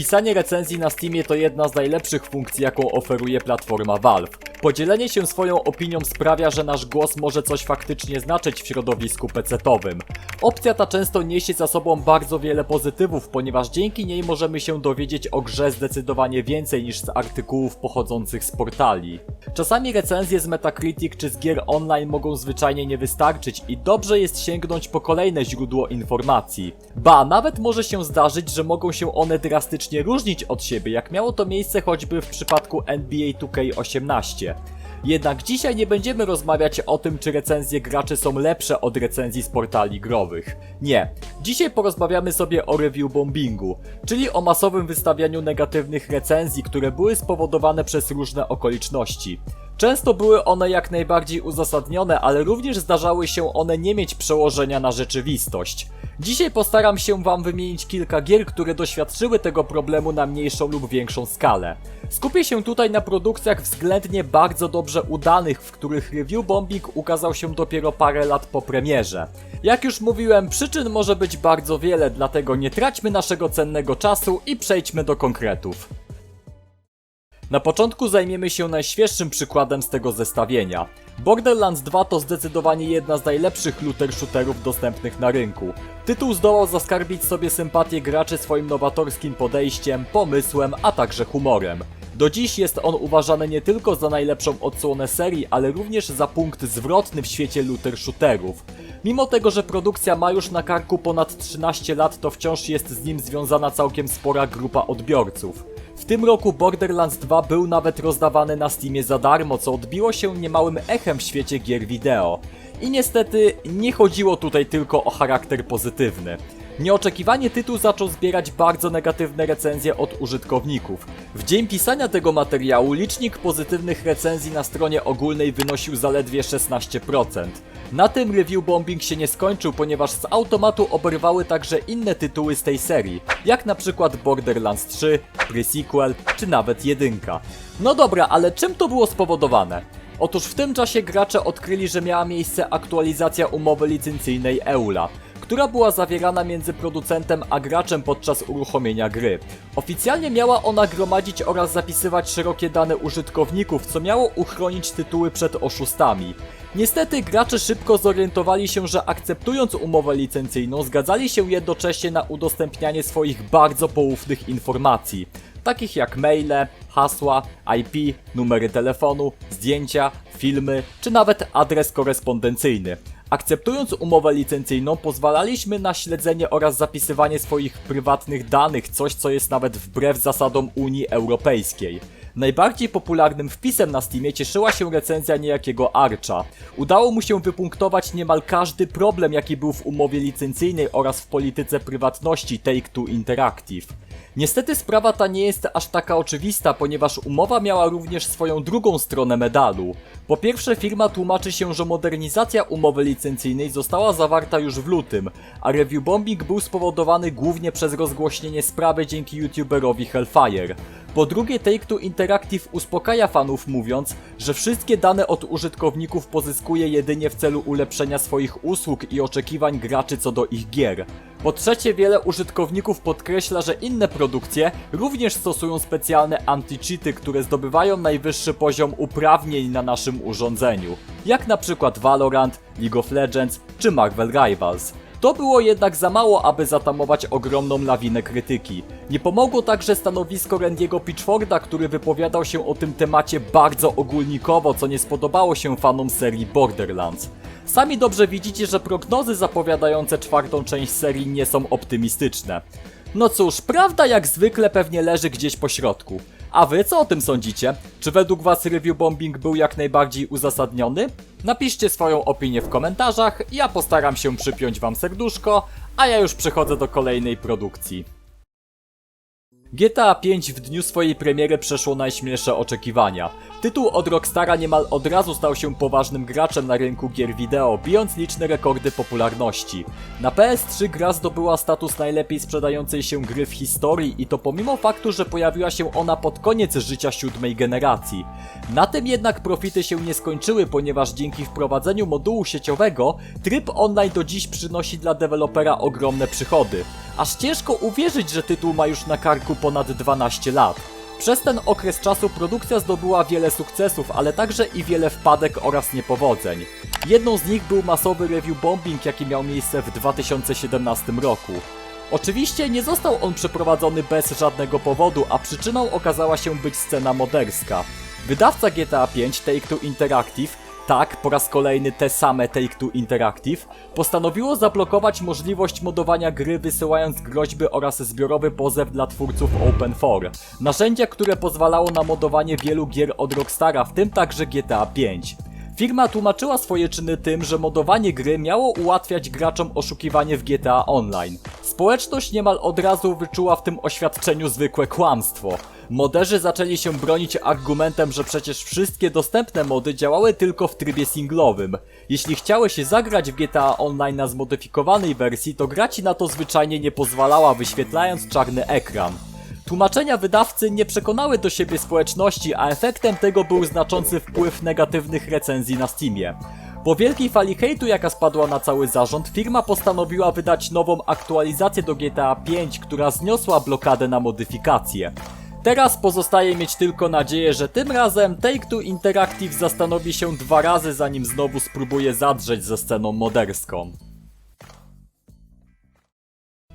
Pisanie recenzji na Steamie to jedna z najlepszych funkcji, jaką oferuje platforma Valve. Podzielenie się swoją opinią sprawia, że nasz głos może coś faktycznie znaczyć w środowisku PC-towym. Opcja ta często niesie za sobą bardzo wiele pozytywów, ponieważ dzięki niej możemy się dowiedzieć o grze zdecydowanie więcej niż z artykułów pochodzących z portali. Czasami recenzje z Metacritic czy z gier online mogą zwyczajnie nie wystarczyć i dobrze jest sięgnąć po kolejne źródło informacji. Ba, nawet może się zdarzyć, że mogą się one drastycznie różnić od siebie, jak miało to miejsce choćby w przypadku NBA 2K18. Jednak dzisiaj nie będziemy rozmawiać o tym, czy recenzje graczy są lepsze od recenzji z portali growych. Nie. Dzisiaj porozmawiamy sobie o review bombingu, czyli o masowym wystawianiu negatywnych recenzji, które były spowodowane przez różne okoliczności. Często były one jak najbardziej uzasadnione, ale również zdarzały się one nie mieć przełożenia na rzeczywistość. Dzisiaj postaram się wam wymienić kilka gier, które doświadczyły tego problemu na mniejszą lub większą skalę. Skupię się tutaj na produkcjach względnie bardzo dobrze udanych, w których review bombing ukazał się dopiero parę lat po premierze. Jak już mówiłem, przyczyn może być bardzo wiele, dlatego nie traćmy naszego cennego czasu i przejdźmy do konkretów. Na początku zajmiemy się najświeższym przykładem z tego zestawienia. Borderlands 2 to zdecydowanie jedna z najlepszych looter shooterów dostępnych na rynku. Tytuł zdołał zaskarbić sobie sympatię graczy swoim nowatorskim podejściem, pomysłem, a także humorem. Do dziś jest on uważany nie tylko za najlepszą odsłonę serii, ale również za punkt zwrotny w świecie looter shooterów. Mimo tego, że produkcja ma już na karku ponad 13 lat, to wciąż jest z nim związana całkiem spora grupa odbiorców. W tym roku Borderlands 2 był nawet rozdawany na Steamie za darmo, co odbiło się niemałym echem w świecie gier wideo. I niestety nie chodziło tutaj tylko o charakter pozytywny. Nieoczekiwanie tytuł zaczął zbierać bardzo negatywne recenzje od użytkowników. W dzień pisania tego materiału licznik pozytywnych recenzji na stronie ogólnej wynosił zaledwie 16%. Na tym review bombing się nie skończył, ponieważ z automatu oberwały także inne tytuły z tej serii, jak na przykład Borderlands 3, Pre-Sequel czy nawet jedynka. No dobra, ale czym to było spowodowane? Otóż w tym czasie gracze odkryli, że miała miejsce aktualizacja umowy licencyjnej EULA, która była zawierana między producentem a graczem podczas uruchomienia gry. Oficjalnie miała ona gromadzić oraz zapisywać szerokie dane użytkowników, co miało uchronić tytuły przed oszustami. Niestety gracze szybko zorientowali się, że akceptując umowę licencyjną zgadzali się jednocześnie na udostępnianie swoich bardzo poufnych informacji, takich jak maile, hasła, IP, numery telefonu, zdjęcia, filmy czy nawet adres korespondencyjny. Akceptując umowę licencyjną pozwalaliśmy na śledzenie oraz zapisywanie swoich prywatnych danych, coś co jest nawet wbrew zasadom Unii Europejskiej. Najbardziej popularnym wpisem na Steamie cieszyła się recenzja niejakiego Archa. Udało mu się wypunktować niemal każdy problem jaki był w umowie licencyjnej oraz w polityce prywatności Take-Two Interactive. Niestety sprawa ta nie jest aż taka oczywista, ponieważ umowa miała również swoją drugą stronę medalu. Po pierwsze firma tłumaczy się, że modernizacja umowy licencyjnej została zawarta już w lutym, a review bombing był spowodowany głównie przez rozgłośnienie sprawy dzięki youtuberowi Hellfire. Po drugie, Take-Two Interactive uspokaja fanów mówiąc, że wszystkie dane od użytkowników pozyskuje jedynie w celu ulepszenia swoich usług i oczekiwań graczy co do ich gier. Po trzecie, wiele użytkowników podkreśla, że inne produkcje również stosują specjalne anti-cheaty, które zdobywają najwyższy poziom uprawnień na naszym urządzeniu, jak na przykład Valorant, League of Legends czy Marvel Rivals. To było jednak za mało, aby zatamować ogromną lawinę krytyki. Nie pomogło także stanowisko Randiego Pitchforda, który wypowiadał się o tym temacie bardzo ogólnikowo, co nie spodobało się fanom serii Borderlands. Sami dobrze widzicie, że prognozy zapowiadające czwartą część serii nie są optymistyczne. No cóż, prawda jak zwykle pewnie leży gdzieś po środku. A wy co o tym sądzicie? Czy według was review bombing był jak najbardziej uzasadniony? Napiszcie swoją opinię w komentarzach, ja postaram się przypiąć wam serduszko, a ja już przechodzę do kolejnej produkcji. GTA 5 w dniu swojej premiery przeszło najśmielsze oczekiwania. Tytuł od Rockstara niemal od razu stał się poważnym graczem na rynku gier wideo, bijąc liczne rekordy popularności. Na PS3 gra zdobyła status najlepiej sprzedającej się gry w historii i to pomimo faktu, że pojawiła się ona pod koniec życia siódmej generacji. Na tym jednak profity się nie skończyły, ponieważ dzięki wprowadzeniu modułu sieciowego, tryb online do dziś przynosi dla dewelopera ogromne przychody. Aż ciężko uwierzyć, że tytuł ma już na karku ponad 12 lat. Przez ten okres czasu produkcja zdobyła wiele sukcesów, ale także i wiele wpadek oraz niepowodzeń. Jedną z nich był masowy review bombing, jaki miał miejsce w 2017 roku. Oczywiście nie został on przeprowadzony bez żadnego powodu, a przyczyną okazała się być scena moderska. Wydawca GTA V Take-Two Interactive, tak, po raz kolejny te same Take-Two Interactive, postanowiło zablokować możliwość modowania gry wysyłając groźby oraz zbiorowy pozew dla twórców Open4. Narzędzia, które pozwalało na modowanie wielu gier od Rockstara, w tym także GTA V. Firma tłumaczyła swoje czyny tym, że modowanie gry miało ułatwiać graczom oszukiwanie w GTA Online. Społeczność niemal od razu wyczuła w tym oświadczeniu zwykłe kłamstwo. Moderzy zaczęli się bronić argumentem, że przecież wszystkie dostępne mody działały tylko w trybie singlowym. Jeśli chciałeś się zagrać w GTA Online na zmodyfikowanej wersji, to gra ci na to zwyczajnie nie pozwalała, wyświetlając czarny ekran. Tłumaczenia wydawcy nie przekonały do siebie społeczności, a efektem tego był znaczący wpływ negatywnych recenzji na Steamie. Po wielkiej fali hejtu, jaka spadła na cały zarząd, firma postanowiła wydać nową aktualizację do GTA V, która zniosła blokadę na modyfikacje. Teraz pozostaje mieć tylko nadzieję, że tym razem Take-Two Interactive zastanowi się dwa razy zanim znowu spróbuje zadrzeć ze sceną moderską.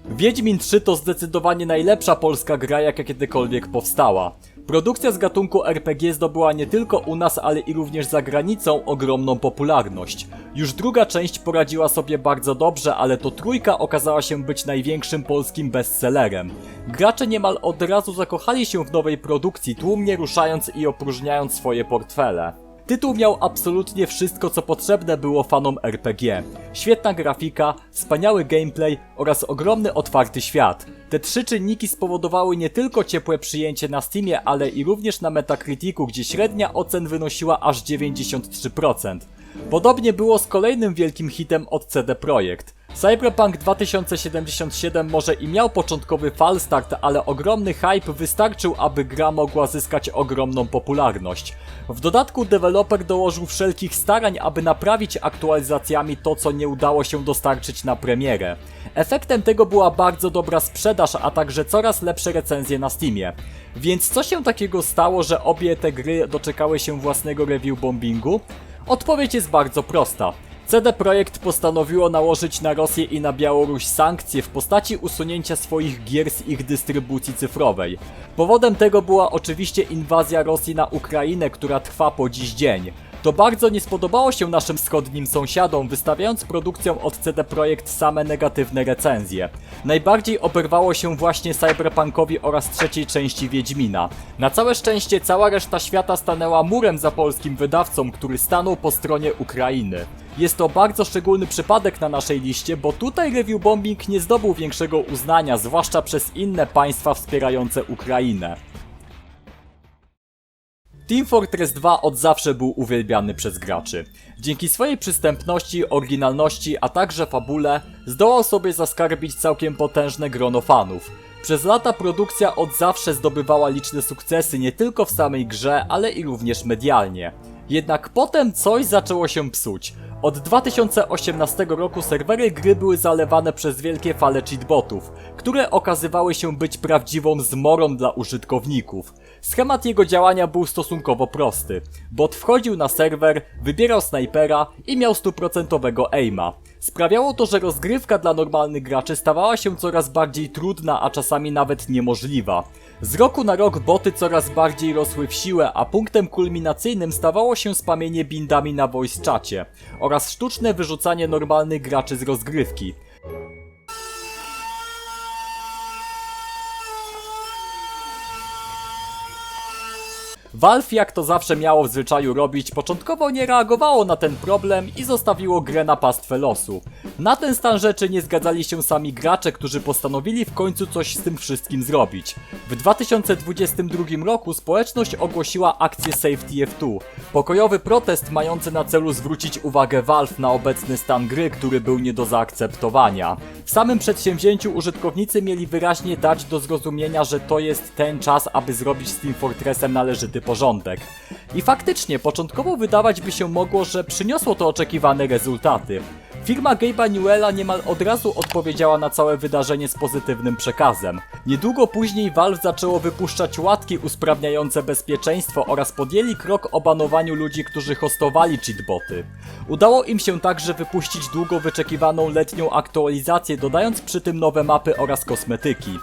Wiedźmin 3 to zdecydowanie najlepsza polska gra, jaka kiedykolwiek powstała. Produkcja z gatunku RPG zdobyła nie tylko u nas, ale i również za granicą ogromną popularność. Już druga część poradziła sobie bardzo dobrze, ale to trójka okazała się być największym polskim bestsellerem. Gracze niemal od razu zakochali się w nowej produkcji, tłumnie ruszając i opróżniając swoje portfele. Tytuł miał absolutnie wszystko, co potrzebne było fanom RPG. Świetna grafika, wspaniały gameplay oraz ogromny otwarty świat. Te trzy czynniki spowodowały nie tylko ciepłe przyjęcie na Steamie, ale i również na Metacriticu, gdzie średnia ocen wynosiła aż 93%. Podobnie było z kolejnym wielkim hitem od CD Projekt. Cyberpunk 2077 może i miał początkowy falstart, ale ogromny hype wystarczył, aby gra mogła zyskać ogromną popularność. W dodatku deweloper dołożył wszelkich starań, aby naprawić aktualizacjami to, co nie udało się dostarczyć na premierę. Efektem tego była bardzo dobra sprzedaż, a także coraz lepsze recenzje na Steamie. Więc co się takiego stało, że obie te gry doczekały się własnego review bombingu? Odpowiedź jest bardzo prosta. CD Projekt postanowiło nałożyć na Rosję i na Białoruś sankcje w postaci usunięcia swoich gier z ich dystrybucji cyfrowej. Powodem tego była oczywiście inwazja Rosji na Ukrainę, która trwa po dziś dzień. To bardzo nie spodobało się naszym wschodnim sąsiadom, wystawiając produkcjom od CD Projekt same negatywne recenzje. Najbardziej oberwało się właśnie Cyberpunkowi oraz trzeciej części Wiedźmina. Na całe szczęście cała reszta świata stanęła murem za polskim wydawcą, który stanął po stronie Ukrainy. Jest to bardzo szczególny przypadek na naszej liście, bo tutaj review bombing nie zdobył większego uznania, zwłaszcza przez inne państwa wspierające Ukrainę. Team Fortress 2 od zawsze był uwielbiany przez graczy. Dzięki swojej przystępności, oryginalności, a także fabule, zdołał sobie zaskarbić całkiem potężne grono fanów. Przez lata produkcja od zawsze zdobywała liczne sukcesy nie tylko w samej grze, ale i również medialnie. Jednak potem coś zaczęło się psuć. Od 2018 roku serwery gry były zalewane przez wielkie fale cheatbotów, które okazywały się być prawdziwą zmorą dla użytkowników. Schemat jego działania był stosunkowo prosty. Bot wchodził na serwer, wybierał snajpera i miał stuprocentowego aima. Sprawiało to, że rozgrywka dla normalnych graczy stawała się coraz bardziej trudna, a czasami nawet niemożliwa. Z roku na rok boty coraz bardziej rosły w siłę, a punktem kulminacyjnym stawało się spamienie bindami na voice czacie oraz sztuczne wyrzucanie normalnych graczy z rozgrywki. Valve jak to zawsze miało w zwyczaju robić, początkowo nie reagowało na ten problem i zostawiło grę na pastwę losu. Na ten stan rzeczy nie zgadzali się sami gracze, którzy postanowili w końcu coś z tym wszystkim zrobić. W 2022 roku społeczność ogłosiła akcję Save TF2, pokojowy protest mający na celu zwrócić uwagę Valve na obecny stan gry, który był nie do zaakceptowania. W samym przedsięwzięciu użytkownicy mieli wyraźnie dać do zrozumienia, że to jest ten czas, aby zrobić z Team Fortressem należyty porządek. I faktycznie, początkowo wydawać by się mogło, że przyniosło to oczekiwane rezultaty. Firma Gabe'a Newella niemal od razu odpowiedziała na całe wydarzenie z pozytywnym przekazem. Niedługo później Valve zaczęło wypuszczać łatki usprawniające bezpieczeństwo oraz podjęli krok o banowaniu ludzi, którzy hostowali cheatboty. Udało im się także wypuścić długo wyczekiwaną letnią aktualizację, dodając przy tym nowe mapy oraz kosmetyki.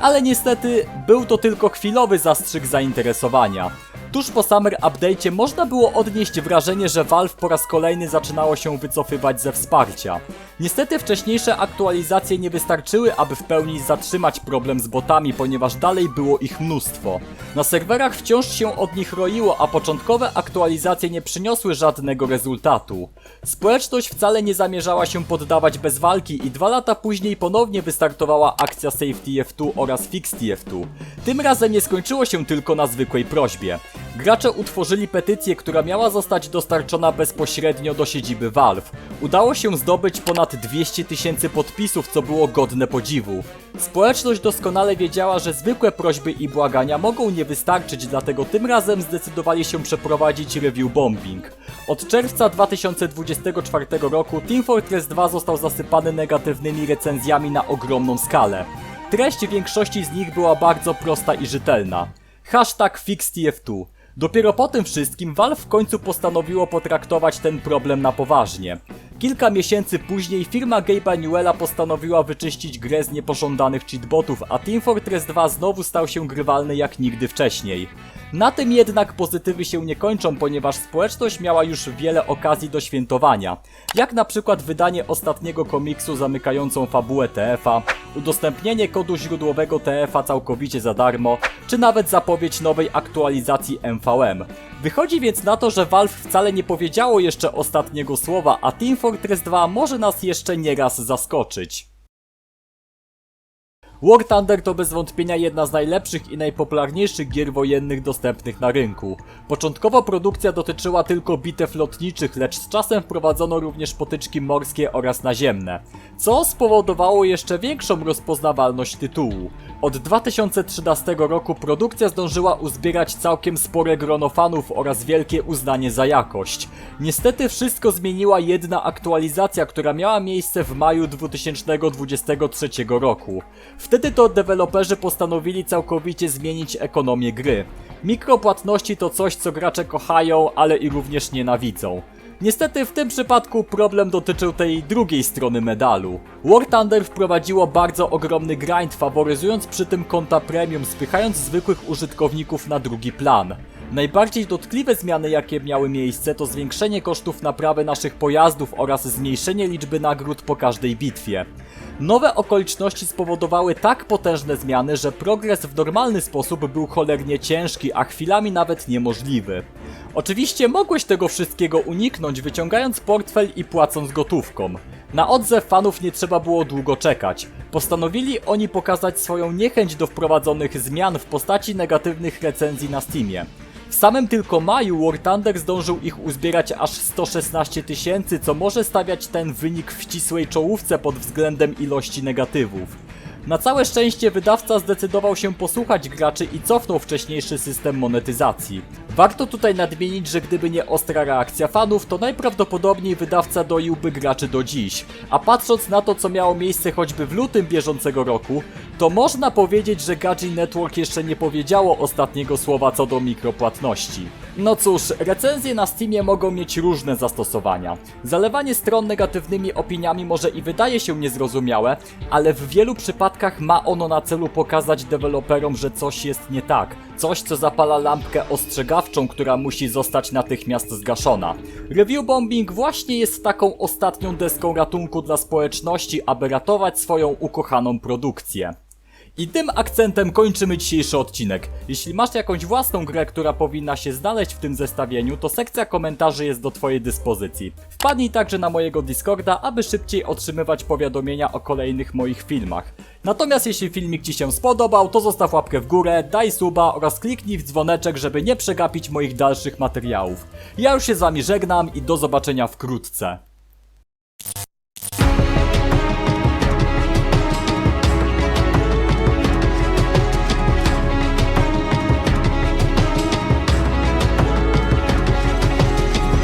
Ale niestety był to tylko chwilowy zastrzyk zainteresowania. Tuż po Summer Update'cie można było odnieść wrażenie, że Valve po raz kolejny zaczynało się wycofywać ze wsparcia. Niestety wcześniejsze aktualizacje nie wystarczyły, aby w pełni zatrzymać problem z botami, ponieważ dalej było ich mnóstwo. Na serwerach wciąż się od nich roiło, a początkowe aktualizacje nie przyniosły żadnego rezultatu. Społeczność wcale nie zamierzała się poddawać bez walki i dwa lata później ponownie wystartowała akcja Save TF2 oraz Fix TF2. Tym razem nie skończyło się tylko na zwykłej prośbie. Gracze utworzyli petycję, która miała zostać dostarczona bezpośrednio do siedziby Valve. Udało się zdobyć ponad 200 tysięcy podpisów, co było godne podziwu. Społeczność doskonale wiedziała, że zwykłe prośby i błagania mogą nie wystarczyć, dlatego tym razem zdecydowali się przeprowadzić review bombing. Od czerwca 2024 roku Team Fortress 2 został zasypany negatywnymi recenzjami na ogromną skalę. Treść większości z nich była bardzo prosta i rzetelna. Hashtag FixTF2. Dopiero po tym wszystkim Valve w końcu postanowiło potraktować ten problem na poważnie. Kilka miesięcy później firma Gabe'a Newella postanowiła wyczyścić grę z niepożądanych cheatbotów, a Team Fortress 2 znowu stał się grywalny jak nigdy wcześniej. Na tym jednak pozytywy się nie kończą, ponieważ społeczność miała już wiele okazji do świętowania, jak na przykład wydanie ostatniego komiksu zamykającą fabułę TF-a, udostępnienie kodu źródłowego TF-a całkowicie za darmo, czy nawet zapowiedź nowej aktualizacji MVM. Wychodzi więc na to, że Valve wcale nie powiedziało jeszcze ostatniego słowa, a Team Fortress 2 może nas jeszcze nieraz zaskoczyć. War Thunder to bez wątpienia jedna z najlepszych i najpopularniejszych gier wojennych dostępnych na rynku. Początkowo produkcja dotyczyła tylko bitew lotniczych, lecz z czasem wprowadzono również potyczki morskie oraz naziemne, co spowodowało jeszcze większą rozpoznawalność tytułu. Od 2013 roku produkcja zdążyła uzbierać całkiem spore grono fanów oraz wielkie uznanie za jakość. Niestety wszystko zmieniła jedna aktualizacja, która miała miejsce w maju 2023 roku. Wtedy to deweloperzy postanowili całkowicie zmienić ekonomię gry. Mikropłatności to coś, co gracze kochają, ale i również nienawidzą. Niestety w tym przypadku problem dotyczył tej drugiej strony medalu. War Thunder wprowadziło bardzo ogromny grind, faworyzując przy tym konta premium, spychając zwykłych użytkowników na drugi plan. Najbardziej dotkliwe zmiany jakie miały miejsce to zwiększenie kosztów naprawy naszych pojazdów oraz zmniejszenie liczby nagród po każdej bitwie. Nowe okoliczności spowodowały tak potężne zmiany, że progres w normalny sposób był cholernie ciężki, a chwilami nawet niemożliwy. Oczywiście mogłeś tego wszystkiego uniknąć wyciągając portfel i płacąc gotówką. Na odzew fanów nie trzeba było długo czekać. Postanowili oni pokazać swoją niechęć do wprowadzonych zmian w postaci negatywnych recenzji na Steamie. W samym tylko maju War Thunder zdążył ich uzbierać aż 116 tysięcy, co może stawiać ten wynik w ścisłej czołówce pod względem ilości negatywów. Na całe szczęście wydawca zdecydował się posłuchać graczy i cofnął wcześniejszy system monetyzacji. Warto tutaj nadmienić, że gdyby nie ostra reakcja fanów, to najprawdopodobniej wydawca doiłby graczy do dziś. A patrząc na to, co miało miejsce choćby w lutym bieżącego roku, to można powiedzieć, że Gaji Network jeszcze nie powiedziało ostatniego słowa co do mikropłatności. No cóż, recenzje na Steamie mogą mieć różne zastosowania. Zalewanie stron negatywnymi opiniami może i wydaje się niezrozumiałe, ale w wielu przypadkach ma ono na celu pokazać deweloperom, że coś jest nie tak. Coś, co zapala lampkę ostrzegawczą, która musi zostać natychmiast zgaszona. Review bombing właśnie jest taką ostatnią deską ratunku dla społeczności, aby ratować swoją ukochaną produkcję. I tym akcentem kończymy dzisiejszy odcinek. Jeśli masz jakąś własną grę, która powinna się znaleźć w tym zestawieniu, to sekcja komentarzy jest do Twojej dyspozycji. Wpadnij także na mojego Discorda, aby szybciej otrzymywać powiadomienia o kolejnych moich filmach. Natomiast jeśli filmik Ci się spodobał, to zostaw łapkę w górę, daj suba oraz kliknij w dzwoneczek, żeby nie przegapić moich dalszych materiałów. Ja już się z Wami żegnam i do zobaczenia wkrótce.